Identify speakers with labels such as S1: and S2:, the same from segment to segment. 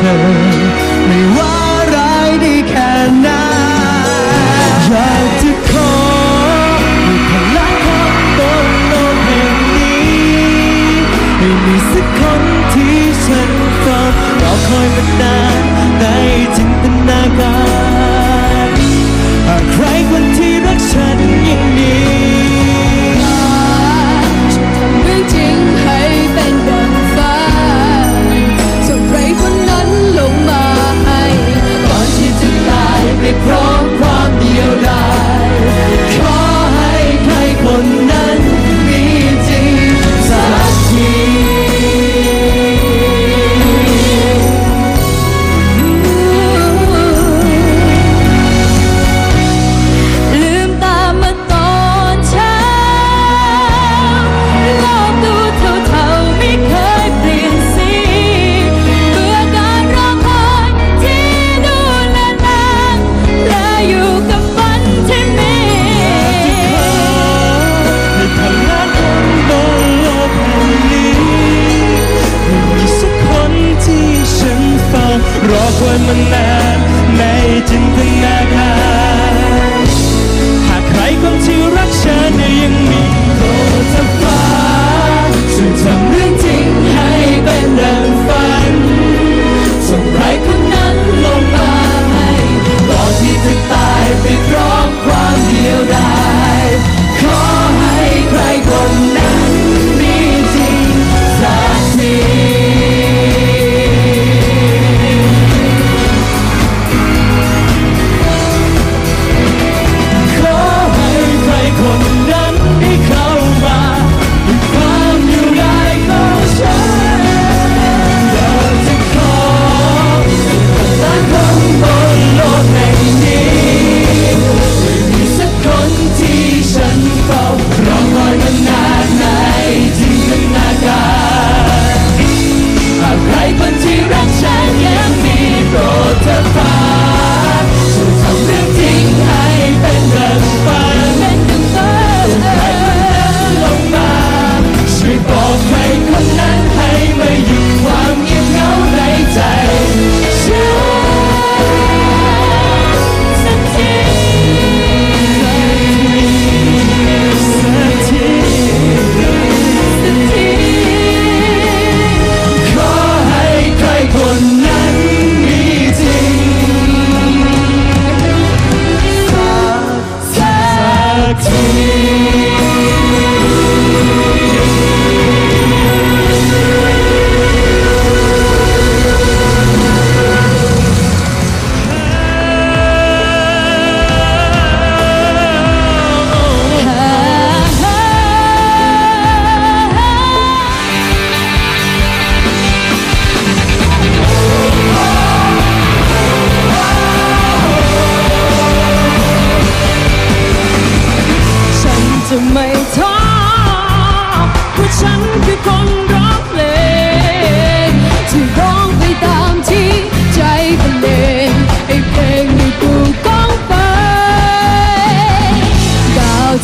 S1: 现 ควรมันนานไม่จิน
S2: ตนาการ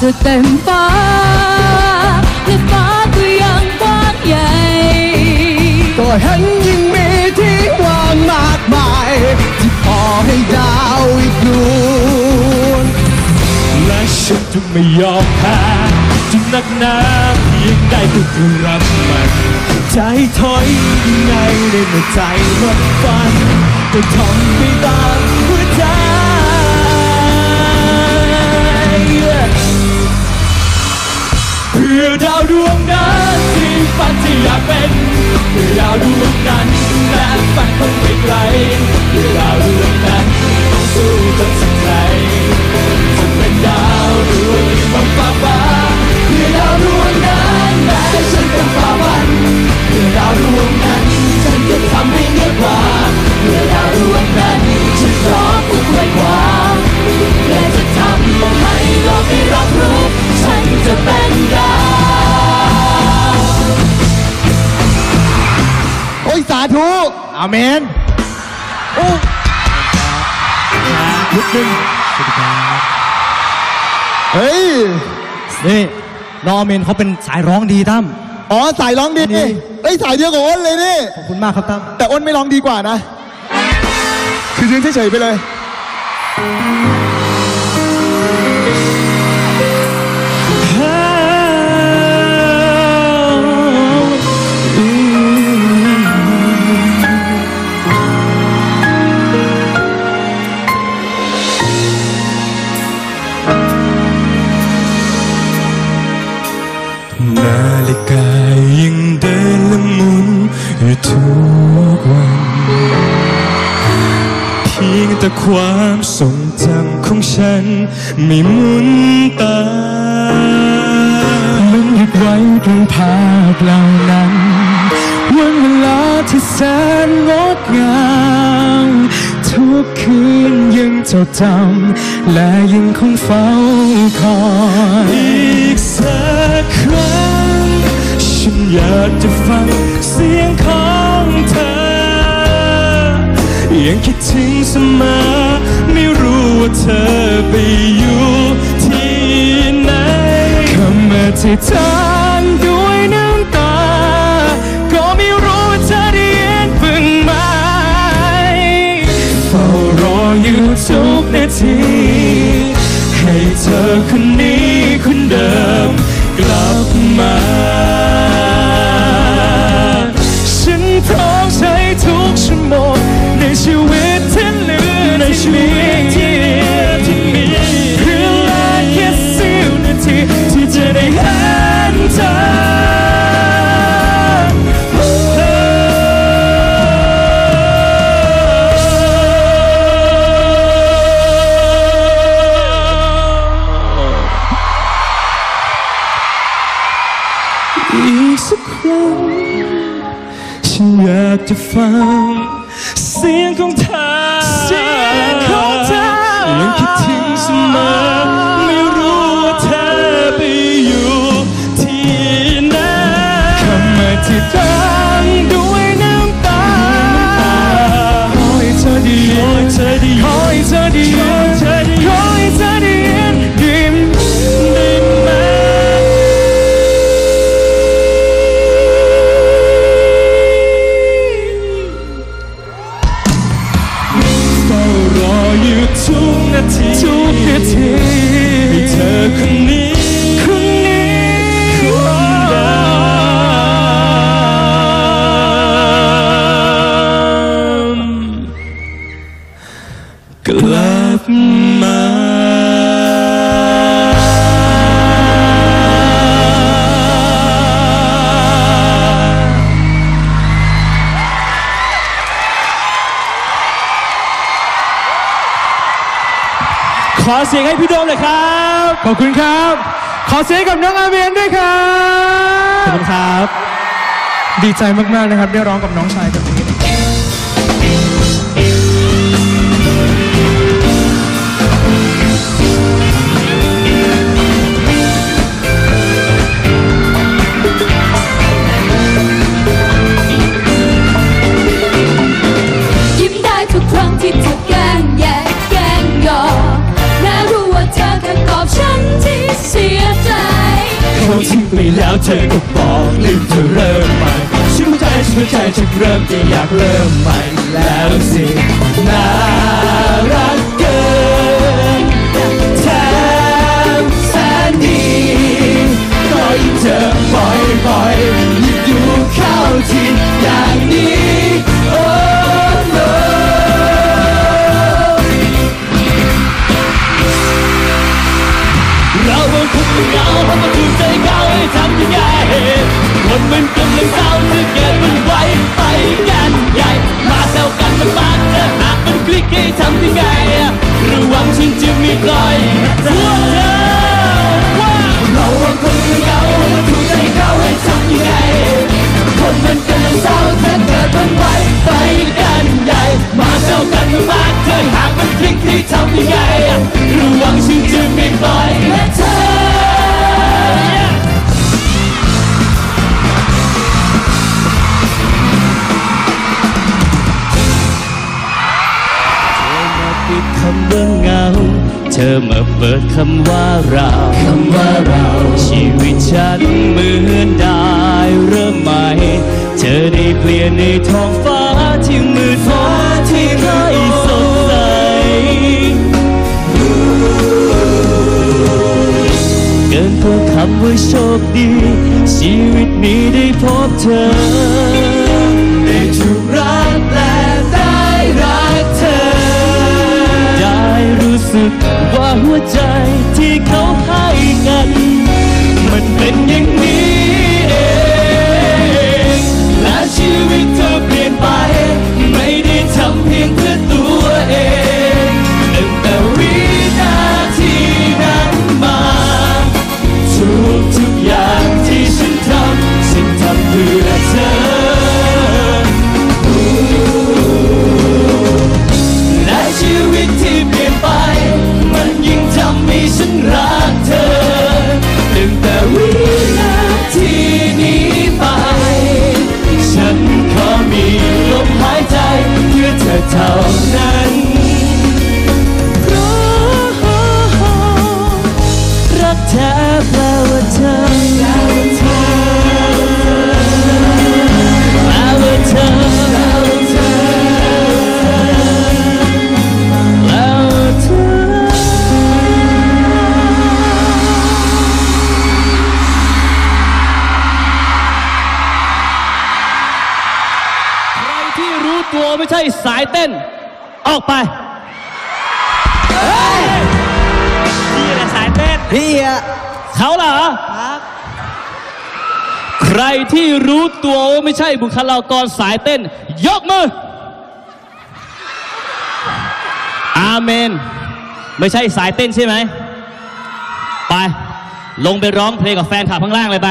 S1: จะเต็มฟ้า
S2: และฟ้าก็ยังกว้างใหญ่
S1: ก็เห็นยังมีที่ว่างมากมายที่พอให้ดาวอีกดวงและฉันจะไม่ยอมแพ้จะนักหนาเพียงใดก็คือรักมันใจถอยยังไงในเมื่อใจหมดฝันก็ทำไปตามหัวใจ คือดาวดวงนั้นที่ฝันที่อยากเป็นคือดาวดวงนั้นและฝันคงไม่ไกลคือดาวดวงนั้นต้องสู้จนสุดใจจะเป็นดาวดวงที่มองฟ้าฟ้าคือดาวดวงนั้นแม้ฉันเป็นาบันคือดาวดวงนั้นฉันจะทำให้เหนือกว่าคือดาวดวงนั้นฉันรอ อาเมน
S3: โอ้ยุ
S1: หนึ่ง
S4: เฮ้ย
S5: นี่น้องอเมนเขาเป็นสายร้องดีตั้ม
S4: อ๋อสายร้องดี
S5: นี่
S4: ไอ้สายเดียวกับอ้นเลยนี่
S5: ขอบคุณมากครับตั้ม
S4: แต่อ้นไม่ร้องดีกว่านะ คือยืนเฉยๆไปเลย
S5: ความทรงจำของฉัน ไม่หมุนตามมันหยุดไว้ตรงภาพเหล่านั้น วันเวลาที่แสนงดงามทุกคืนยังจดจำและยังคงเฝ้าคอยอีกสักครั้ง ฉันอยากจะฟังเสียงของเธอ ยังคิดถึงเสมอ ว่าเธอไปอยู่ที่ไหนคำอธิษฐานด้วยน้ำตา ก็ไม่รู้ว่าเธอได้ยินบ้างไหมเฝ้ารออยู่ทุกนาที ให้เธอคนนี้คน ของเธอ ทุก ขอเสียงให้พี่โดมเลยครับ ขอบคุณครับ ขอเสียงกับน้องอาเมนด้วยครับ ขอบคุณครับ ดีใจมากๆนะครับ ได้ร้องกับน้องชายแบบนี้
S1: แล้วเธอก็บ
S5: อกลืมเธอเริ่มใหม่ชื่นใจชื่นใจฉันเริ่มจะอยากเริ่มใหม่แล้วสิน่ารัก คำว่าเราคำว่าเรา
S1: ชีวิตฉันเหมือนได้เริ่มใหม่ เธอได้เปลี่ยนในท้องฟ้าที่มืดฟ้าที่ไม่สดใสเกินกว่าคำว่าโชคดี ชีวิตนี้ได้พบเธอ สึกว่าหัวใจที่เขาให้กันมัน ไม่ใช่สายเต้น ออกไปพี่แหละสายเต้น
S6: พี่อะ
S1: เขาเหรอใครที่รู้ตัวว่าไม่ใช่บุคลากรสายเต้น ยกมือ อาเมน ไม่ใช่สายเต้นใช่ไหม ไป ลงไปร้องเพลงกับแฟนคลับข้างล่างเลยไป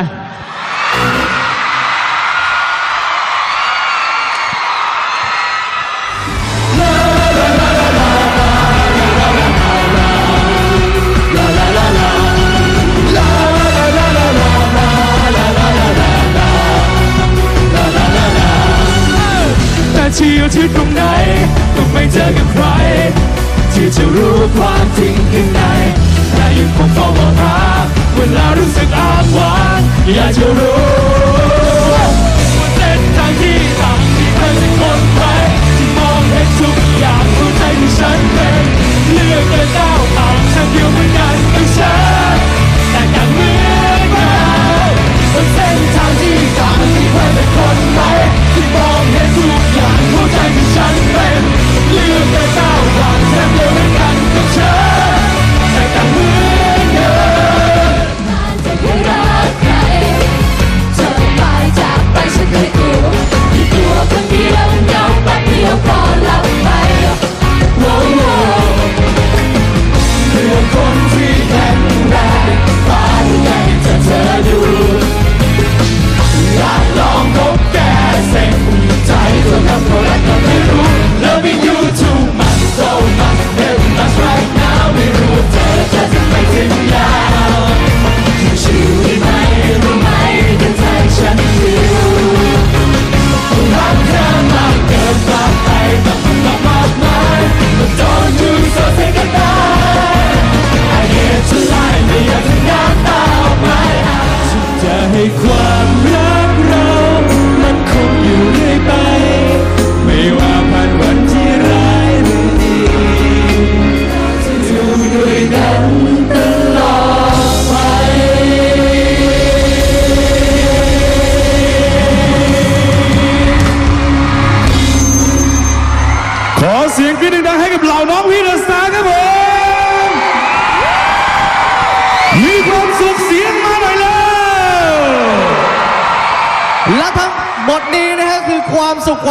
S5: ที่อยู่ที่ตรงไหนก็ไม่เจอกับใคร ที่จะรู้ความจริงข้างในแต่ยังคงเฝ้ารองหาเวลารู้สึกอ้างว้างอยากจะรู้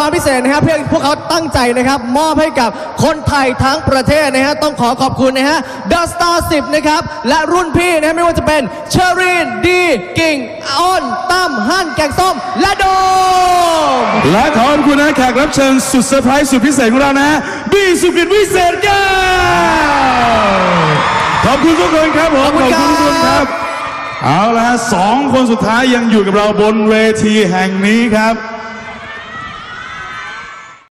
S6: ความสุขความพิเศษนะครับเพื่อพวกเขาตั้งใจนะครับ มอบให้กับคนไทยทั้งประเทศนะฮะต้องขอขอบคุณนะฮะ The Star 10 นะครับ และรุ่นพี่นะฮะไม่ว่าจะเป็นเชอรีนดีกิ่งอ้อนตั้มฮั่นแกงส้ม และโดม
S3: และขอบคุณนะแขกรับเชิญสุดเซอร์ไพรส์สุดพิเศษของเรานะฮะบี้สุกิตวิเศษแก้วขอบคุณทุกคนครับผม
S6: ขอบคุณครับ
S3: ทุกคนครับเอาละฮะสองคนสุดท้ายยังอยู่กับเราบนเวทีแห่งนี้ครับ